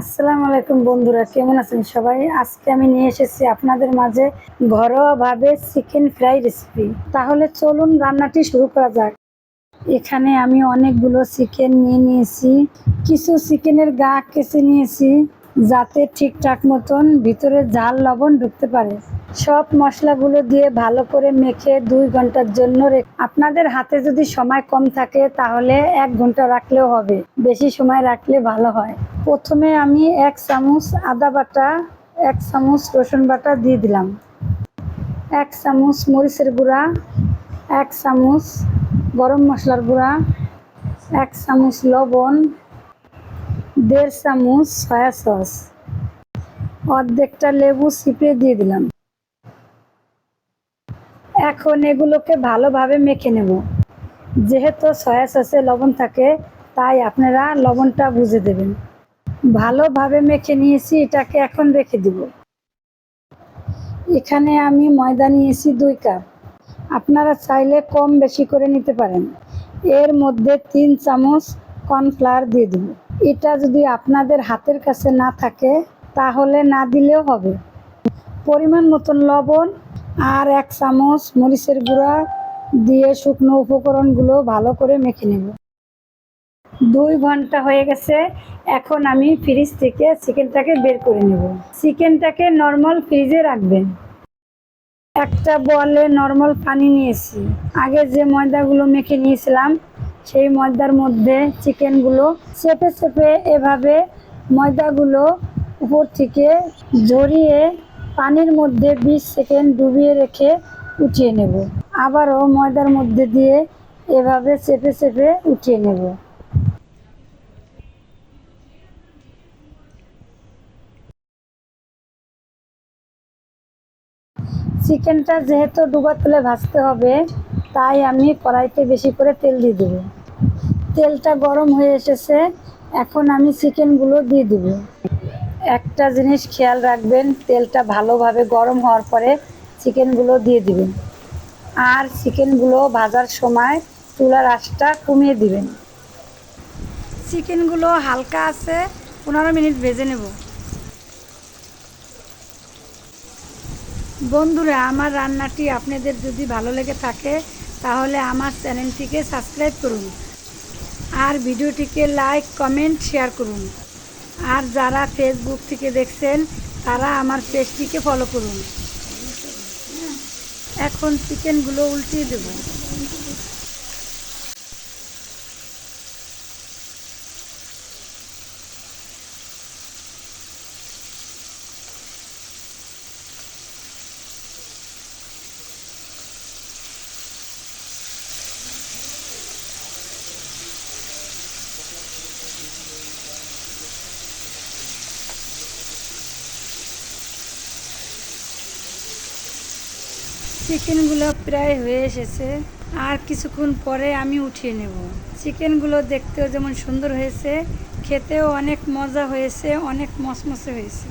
আসসালামু আলাইকুম বন্ধুরা, কেমন আছেন সবাই? আজকে আমি নিয়ে এসেছি আপনাদের মাঝে ঘরোয়াভাবে চিকেন ফ্রাই রেসিপি তাহলে চলুন রান্নাটি শুরু করা যাক। এখানে আমি অনেকগুলো চিকেন নিয়ে নিয়েছি, কিছু চিকেনের গা কেচে নিয়েছি, যাতে ঠিকঠাক মতন ভিতরে ঝাল লবণ ঢুকতে পারে। সব মশলাগুলো দিয়ে ভালো করে মেখে দুই ঘণ্টার জন্য আপনাদের হাতে যদি সময় কম থাকে তাহলে এক ঘণ্টা রাখলেও হবে। বেশি সময় রাখলে ভালো হয়। প্রথমে আমি এক চামচ আদা বাটা, এক চামচ রসুন বাটা দিয়ে দিলাম। এক চামচ মরিচের গুঁড়া, এক চামচ গরম মশলার গুঁড়া, এক চামচ লবণ, দেড় চামচ সয়া সস। অর্ধেকটা লেবু চিপে দিয়ে দিলাম। এখন এগুলোকে ভালোভাবে মেখে নেব। যেহেতু সয়া সসে লবণ থাকে, তাই আপনারা লবণটা বুঝে দেবেন। ভালোভাবে মেখে নিয়েছি, এটাকে এখন রেখে দিব। এখানে আমি ময়দা নিয়েছি দুই কাপ। আপনারা চাইলে কম বেশি করে নিতে পারেন। এর মধ্যে তিন চামচ কর্নফ্লাওয়ার দিয়ে দেব। এটা যদি আপনাদের হাতের কাছে না থাকে, তাহলে না দিলেও হবে। পরিমাণ মতন লবণ আর এক চামচ মরিচের গুঁড়া দিয়ে শুকনো উপকরণগুলো ভালো করে মেখে নেব। দুই ঘণ্টা হয়ে গেছে, এখন আমি ফ্রিজ থেকে চিকেনটাকে বের করে নেব। চিকেনটাকে নর্মাল ফ্রিজে রাখবেন। একটা বলে নর্মাল পানি নিয়েছি। আগে যে ময়দাগুলো মেখে নিয়েছিলাম, সেই ময়দার মধ্যে চিকেনগুলো চেপে চেপে এভাবে ময়দাগুলো উপর থেকে ঝরিয়ে পানির মধ্যে বিশ সেকেন্ড ডুবিয়ে রেখে উঠিয়ে নেব। আবারও ময়দার মধ্যে দিয়ে এভাবে চেপে চেপে উঠিয়ে নেব। চিকেনটা যেহেতু ডুবা তেলে ভাজতে হবে, তাই আমি কড়াইতে বেশি করে তেল দিয়ে দেব। তেলটা গরম হয়ে এসেছে, এখন আমি চিকেনগুলো দিয়ে দেব। একটা জিনিস খেয়াল রাখবেন, তেলটা ভালোভাবে গরম হওয়ার পরে চিকেনগুলো দিয়ে দিবেন। আর চিকেনগুলো ভাজার সময় চুলার আঁচটা কমিয়ে দিবেন। চিকেনগুলো হালকা আছে, পনেরো মিনিট ভেজে নেব। বন্ধুরা, আমার রান্নাটি আপনাদের যদি ভালো লেগে থাকে, তাহলে আমার চ্যানেলটিকে সাবস্ক্রাইব করুন। আর ভিডিওটিকে লাইক, কমেন্ট, শেয়ার করুন। আর যারা ফেসবুক থেকে দেখছেন তারা আমার পেজটিকে ফলো করুন। এখন চিকেনগুলো উল্টিয়ে দেব। চিকেনগুলো প্রায় হয়ে এসেছে। আর কিছুক্ষণ পরে আমি উঠিয়ে নেব। চিকেনগুলো দেখতেও যেমন সুন্দর হয়েছে, খেতেও অনেক মজা হয়েছে, অনেক মসমসে হয়েছে।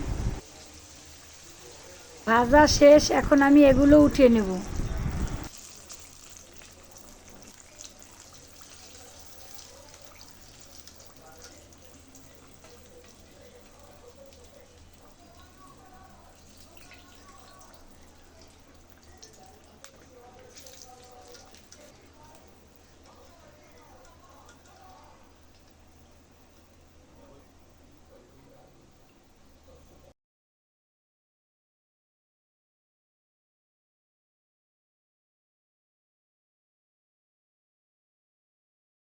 ভাজা শেষ, এখন আমি এগুলো উঠিয়ে নেব।